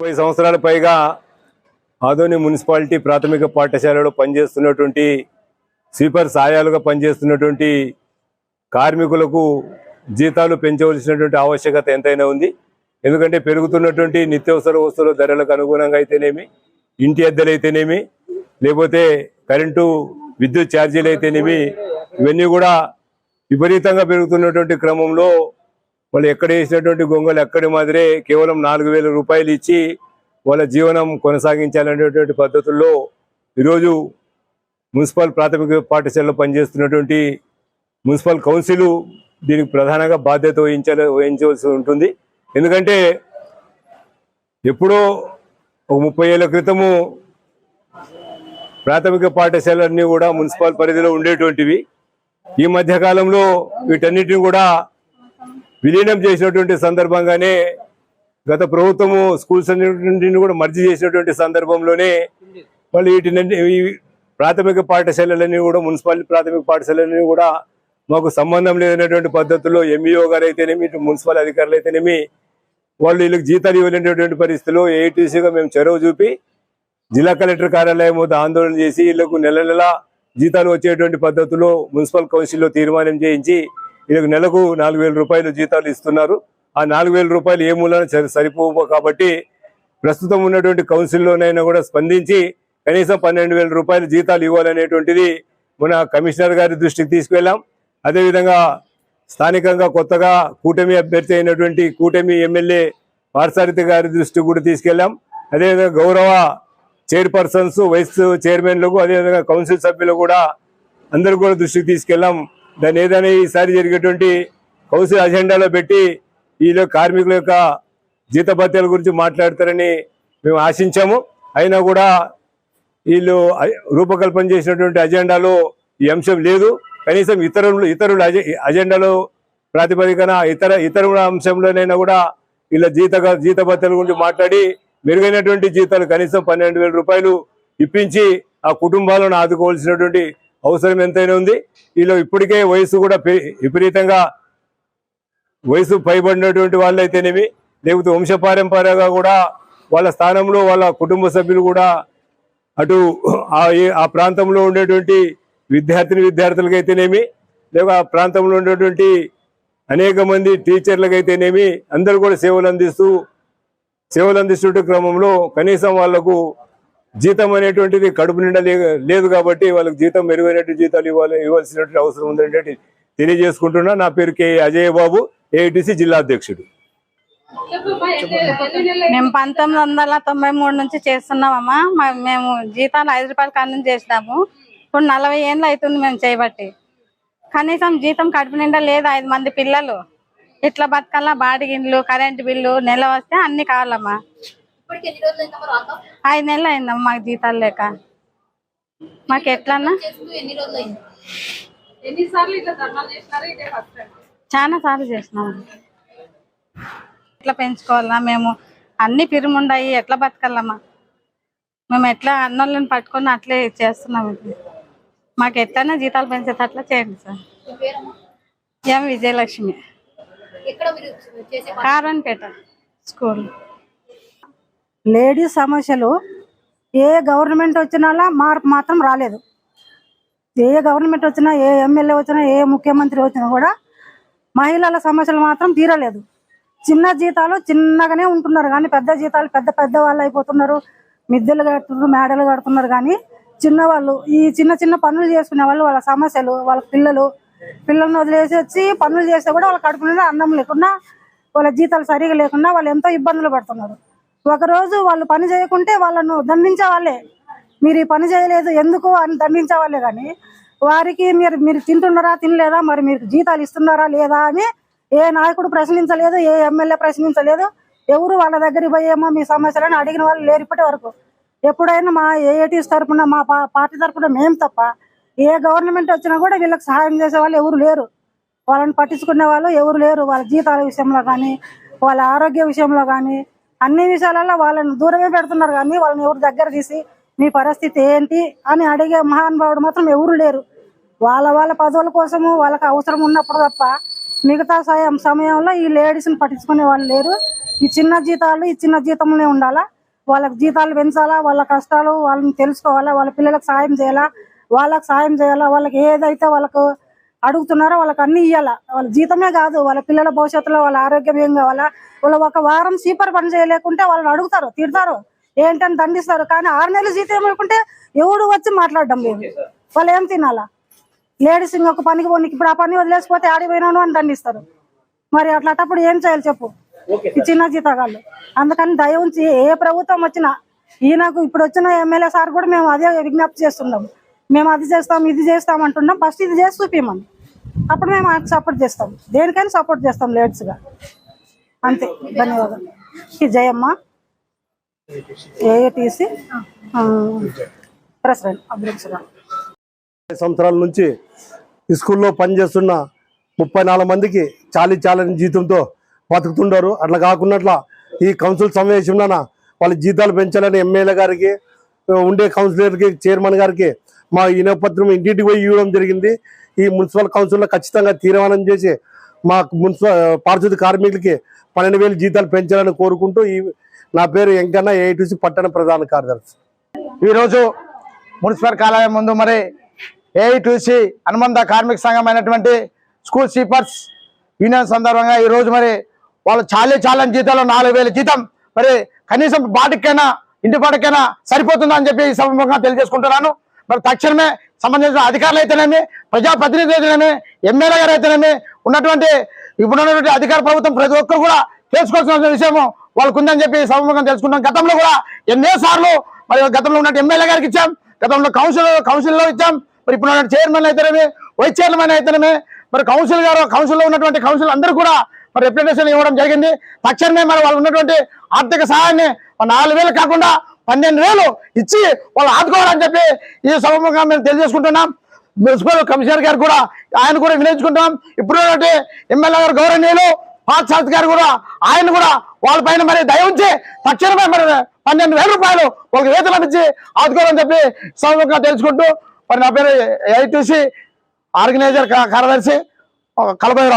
ముప్పై సంవత్సరాల పైగా ఆదోని మున్సిపాలిటీ ప్రాథమిక పాఠశాలలో పనిచేస్తున్నటువంటి స్వీపర్ సాయాలుగా పనిచేస్తున్నటువంటి కార్మికులకు జీతాలు పెంచవలసినటువంటి ఆవశ్యకత ఎంతైనా ఉంది. ఎందుకంటే పెరుగుతున్నటువంటి నిత్యావసర వస్తువుల ధరలకు అనుగుణంగా అయితేనేమి ఇంటి అద్దెలు అయితేనేమి లేకపోతే కరెంటు విద్యుత్ ఛార్జీలు అయితేనేమి ఇవన్నీ కూడా విపరీతంగా పెరుగుతున్నటువంటి క్రమంలో వాళ్ళు ఎక్కడ వేసినటువంటి గొంగలు ఎక్కడి మాదిరే కేవలం నాలుగు వేల రూపాయలు ఇచ్చి వాళ్ళ జీవనం కొనసాగించాలనేటువంటి పద్ధతుల్లో ఈరోజు మున్సిపల్ ప్రాథమిక పాఠశాలలో పనిచేస్తున్నటువంటి మున్సిపల్ కౌన్సిల్ దీనికి ప్రధానంగా బాధ్యత వహించాలి వహించవలసి ఉంటుంది. ఎందుకంటే ఎప్పుడో ఒక ముప్పై ఏళ్ళ క్రితము ప్రాథమిక పాఠశాలన్నీ కూడా మున్సిపల్ పరిధిలో ఉండేటువంటివి. ఈ మధ్య కాలంలో వీటన్నిటిని కూడా విలీనం చేసినటువంటి సందర్భంగానే గత ప్రభుత్వము స్కూల్స్ అన్నింటిని కూడా మర్జీ చేసినటువంటి సందర్భంలోనే వాళ్ళు వీటిని ప్రాథమిక పాఠశాలలన్నీ కూడా మున్సిపాలిటీ ప్రాథమిక పాఠశాలలన్నీ కూడా మాకు సంబంధం లేదనేటువంటి పద్ధతుల్లో ఎంఈఓ గారు అయితేనేమి ఇటు మున్సిపల్ అధికారులు అయితేనేమి వాళ్ళు వీళ్ళకి జీతాలు ఇవ్వలేనటువంటి పరిస్థితిలో ఏటీసీగా మేము చొరవ చూపి జిల్లా కలెక్టర్ కార్యాలయం వద్ద ఆందోళన చేసి వీళ్ళకు నెల నెల జీతాలు వచ్చేటువంటి పద్ధతిలో మున్సిపల్ కౌన్సిల్లో తీర్మానం చేయించి వీళ్ళకి నెలకు నాలుగు వేల రూపాయలు జీతాలు ఇస్తున్నారు. ఆ నాలుగు వేల రూపాయలు ఏ మూలన సరి- సరిపోవు కాబట్టి ప్రస్తుతం ఉన్నటువంటి కౌన్సిల్లోనైనా కూడా స్పందించి కనీసం పన్నెండు వేల రూపాయలు జీతాలు ఇవ్వాలనేటువంటిది మన కమిషనర్ గారి దృష్టికి తీసుకెళ్ళాం. అదేవిధంగా స్థానికంగా కొత్తగా కూటమి అభ్యర్థి అయినటువంటి కూటమి ఎమ్మెల్యే పార్సారథి గారి దృష్టికి కూడా తీసుకెళ్ళాం. అదేవిధంగా గౌరవ చైర్పర్సన్స్ వైస్ చైర్మన్లకు అదేవిధంగా కౌన్సిల్ సభ్యులు కూడా అందరూ కూడా దృష్టికి తీసుకెళ్ళాం. దాన్ని ఏదైనా ఈసారి జరిగేటువంటి కౌన్సిల్ అజెండాలో పెట్టి ఈలో కార్మికుల యొక్క జీతభత్యాల గురించి మాట్లాడతారని మేము ఆశించాము. అయినా కూడా వీళ్ళు రూపకల్పన చేసినటువంటి అజెండాలో ఈ అంశం లేదు. కనీసం ఇతరులు ఇతరుల అజె- అజెండాలో ప్రాతిపదికన ఇతర ఇతరుల అంశంలోనైనా కూడా వీళ్ళ జీత జీతభత్యాల గురించి మాట్లాడి మెరుగైనటువంటి జీతాలు కనీసం పన్నెండు వేల రూపాయలు ఇప్పించి ఆ కుటుంబాలను ఆదుకోవాల్సినటువంటి అవసరం ఎంతైనా ఉంది. వీళ్ళు ఇప్పటికే వయసు కూడా విపరీతంగా వయసు పైబడినటువంటి వాళ్ళు అయితేనేమి లేకపోతే వంశపారంపర్యంగా కూడా వాళ్ళ స్థానంలో వాళ్ళ కుటుంబ సభ్యులు కూడా అటు ఆ ఆ ప్రాంతంలో ఉండేటువంటి విద్యార్థిని విద్యార్థులకు అయితేనేమి లేక ఆ ప్రాంతంలో ఉండేటువంటి అనేక మంది టీచర్లకైతేనేమి అందరూ కూడా సేవలు అందిస్తూ సేవలు అందిస్తున్న క్రమంలో కనీసం వాళ్ళకు జీతం అనేటువంటిది కడుపు నిండా లేదు కాబట్టి వాళ్ళకి జీతం మెరుగైనటువంటి జీతాలు ఇవ్వాలి ఇవ్వాల్సినటువంటి అవసరం ఉందనేటువంటి తెలియజేసుకుంటున్నా. నా పేరు కే. అజయ్ బాబు ఏఐటిసి జిల్లా అధ్యక్షుడు. మేము పంతొమ్మిది వందల తొంభై మూడు నుంచి చేస్తున్నామమ్మా. మేము జీతాలు ఐదు రూపాయల కాడ నుంచి చేసినాము. ఇప్పుడు నలభై ఏళ్ళు అవుతుంది మేము చేయబట్టి కనీసం జీతం కడుపు నిండా లేదు ఐదు మంది పిల్లలు. ఇట్లా బతకల్లా బాడిగిండ్లు కరెంటు బిల్లు నెల వస్తే అన్ని కావాలమ్మా. ఐదు నెలలు అయిందమ్మా మాకు జీతాలు లేక. మాకు ఎట్లన్నా? చాలా సార్లు చేసినాము ఎట్లా పెంచుకోవాలా మేము అన్ని పిరుముండాయి. ఎట్లా బతకాలమ్మా? మేము ఎట్లా అన్నోళ్ళని పట్టుకొని అట్లే చేస్తున్నాం ఇది. మాకు ఎట్లయినా జీతాలు పెంచేటట్లా చేయండి sir. M Vijayalakshmi? Karanpeta school. Ladies సమస్యలు ఏ గవర్నమెంట్ వచ్చినా మార్పు మాత్రం రాలేదు. ఏ గవర్నమెంట్ వచ్చినా ఏ ఎమ్మెల్యే వచ్చినా ఏ ముఖ్యమంత్రి వచ్చినా కూడా మహిళల సమస్యలు మాత్రం తీరలేదు. చిన్న జీతాలు చిన్నగానే ఉంటున్నారు కానీ పెద్ద జీతాలు పెద్ద పెద్ద వాళ్ళు అయిపోతున్నారు. మిద్దెలు కడుతున్నారు మేడలు కడుతున్నారు కానీ చిన్న వాళ్ళు ఈ చిన్న చిన్న పనులు చేసుకునే వాళ్ళు వాళ్ళ సమస్యలు వాళ్ళ పిల్లలు పిల్లల్ని వదిలేసి వచ్చి పనులు చేస్తే కూడా వాళ్ళ కడుపు నిండా అన్నం లేకుండా వాళ్ళ జీతాలు సరిగా లేకుండా వాళ్ళు ఎంతో ఇబ్బందులు పడుతున్నారు. ఒకరోజు వాళ్ళు పని చేయకుంటే వాళ్ళను దండించే వాళ్ళే మీరు ఈ పని చేయలేదు ఎందుకు అని దండించే వాళ్ళే కానీ వారికి మీరు మీరు తింటున్నారా తినలేదా మరి మీరు జీతాలు ఇస్తున్నారా లేదా అని ఏ నాయకుడు ప్రశ్నించలేదు ఏ ఎమ్మెల్యే ప్రశ్నించలేదు ఎవరు వాళ్ళ దగ్గరికి పోయేమో మీ సమస్యలను అడిగిన వాళ్ళు లేరు ఇప్పటి వరకు. ఎప్పుడైనా మా ఏఐటీస్ తరఫున మా పా- పార్టీ తరఫున మేము తప్ప ఏ గవర్నమెంట్ వచ్చినా కూడా వీళ్ళకి సహాయం చేసే వాళ్ళు ఎవరు లేరు. వాళ్ళని పట్టించుకునే వాళ్ళు ఎవరు లేరు. వాళ్ళ జీతాల విషయంలో కానీ వాళ్ళ ఆరోగ్య విషయంలో కానీ అన్ని విషయాలలో వాళ్ళని దూరమే పెడుతున్నారు కానీ వాళ్ళని ఎవరు దగ్గర తీసి మీ పరిస్థితి ఏంటి? అని అడిగే మహానుభావుడు మాత్రం ఎవరు లేరు. వాళ్ళ వాళ్ళ పదవుల కోసము వాళ్ళకి అవసరం ఉన్నప్పుడు తప్ప మిగతా సమయం సమయంలో ఈ లేడీస్ని పట్టించుకునే వాళ్ళు లేరు. ఈ చిన్న జీతాలు ఈ చిన్న జీతంలోనే ఉండాలా? వాళ్ళకి జీతాలు పెంచాలా? వాళ్ళ కష్టాలు వాళ్ళని తెలుసుకోవాలా? వాళ్ళ పిల్లలకు సాయం చేయాలా? వాళ్ళకి సాయం చేయాలా? వాళ్ళకి ఏదైతే వాళ్ళకు అడుగుతున్నారో వాళ్ళకి అన్ని ఇవ్వాలా వాళ్ళ జీతమే కాదు వాళ్ళ పిల్లల భవిష్యత్తులో వాళ్ళ ఆరోగ్యం ఏం కావాలా? వాళ్ళు ఒక వారం సీపర్ పని చేయలేకుంటే వాళ్ళని అడుగుతారు తిడతారు. ఏంటని దండిస్తారు. కానీ ఆరు నెలల జీతం ఇవ్వకుంటే ఎవడు వచ్చి మాట్లాడడం లేదు. వాళ్ళు ఏం తినాలా? లేడీస్ ఇంకొక పనికి పోనీ ఇప్పుడు ఆ పని వదిలేసిపోతే ఆడిపోయినాను అని దండిస్తారు. మరి అట్లాంటప్పుడు ఏం చేయాలి చెప్పు? చిన్న జీతగాళ్ళు. అందుకని దయ ఉంచి ఏ ప్రభుత్వం వచ్చినా ఈయనకు ఇప్పుడు వచ్చిన ఎమ్మెల్యే సార్ కూడా మేము అదే విజ్ఞప్తి చేస్తున్నాం. మేము అది చేస్తాం ఇది చేస్తాం అంటున్నాం. ఫస్ట్ ఇది చేసి చూపించమని అప్పుడు మేము సపోర్ట్ చేస్తాం. దేనికైనా సపోర్ట్ చేస్తాం లేడీస్గా అంతే. ధన్యవాదాలు. జయమ్మ ఏఐటీసీ ప్రెసిడెంట్ అధ్యక్షుడు సంవత్సరాల నుంచి స్కూల్లో పనిచేస్తున్న ముప్పై నాలుగు మందికి చాలీ చాలని జీతంతో బతుకుతుండారు. అట్లా కాకుండా ఈ కౌన్సిల్ సమావేశంలోన వాళ్ళ జీతాలు పెంచాలని ఎమ్మెల్యే గారికి ఉండే కౌన్సిలర్కి చైర్మన్ గారికి మా ఈనపత్రం ఇంటింటికి పోయి ఇవ్వడం జరిగింది. ఈ మున్సిపల్ కౌన్సిల్లో ఖచ్చితంగా తీర్మానం చేసి మా మున్సిపల్ పారిశుద్ధ కార్మికులకి పన్నెండు వేలు జీతాలు పెంచాలని కోరుకుంటూ ఈ నా పేరు వెంకన్న ఏటీసీ పట్టణ ప్రధాన కార్యదర్శి. ఈరోజు మున్సిపల్ కార్యాలయం ముందు మరి ఏఐటీసీ అనుబంధ కార్మిక సంఘం అయినటువంటి స్కూల్ సీపర్స్ యూనియన్ సందర్భంగా ఈరోజు మరి వాళ్ళు చాలే చాలని జీతాలు నాలుగు వేల జీతం మరి కనీసం బాటికైనా ఇంటి పాటకైనా సరిపోతుందా అని చెప్పి ఈ సందర్భంగా తెలియజేసుకుంటున్నాను. మరి తక్షణమే సంబంధించిన అధికారులు అయితేనేమి ప్రజాప్రతినిధులు అయితేనేమి ఎమ్మెల్యే గారు అయితేనేమి ఉన్నటువంటి ఇప్పుడు ఉన్నటువంటి అధికార ప్రభుత్వం ప్రతి ఒక్కరు కూడా తెలుసుకోవాల్సిన విషయము వాళ్ళకు ఉందని చెప్పి సమూహంగా తెలుసుకుంటాం గతంలో కూడా ఎన్నో సార్లు మరి గతంలో ఉన్న ఎమ్మెల్యే గారికి ఇచ్చాం గతంలో కౌన్సిల్ కౌన్సిల్లో ఇచ్చాం మరి ఇప్పుడు చైర్మన్ అయితేనేమి వైస్ చైర్మన్ అయితేనేమి మరి కౌన్సిల్ గారు కౌన్సిల్లో ఉన్నటువంటి కౌన్సిల్ అందరూ కూడా మరి రిప్రజెంటేషన్ ఇవ్వడం జరిగింది. తక్షణమే మరి వాళ్ళు ఉన్నటువంటి ఆర్థిక సహాయాన్ని నాలుగు వేలు కాకుండా పన్నెండు వేలు ఇచ్చి వాళ్ళు ఆదుకోవాలని చెప్పి ఈ సభముఖంగా మేము తెలియజేసుకుంటున్నాం. మున్సిపల్ కమిషనర్ గారు కూడా ఆయన కూడా వినియోగించుకుంటాం ఇప్పుడు ఉన్నటువంటి ఎమ్మెల్యే గారు గౌరవనీయులు పాఠశాల గారు కూడా ఆయన కూడా వాళ్ళ పైన మరి దయ ఉంచి తక్షణమే మరి పన్నెండు వేల రూపాయలు వాళ్ళకి వేతనం ఇచ్చి ఆదుకోవాలని చెప్పి సభముఖంగా తెలుసుకుంటూ మరి నా పేరు ఐటీసీ ఆర్గనైజర్ కార్యదర్శి కలబాయి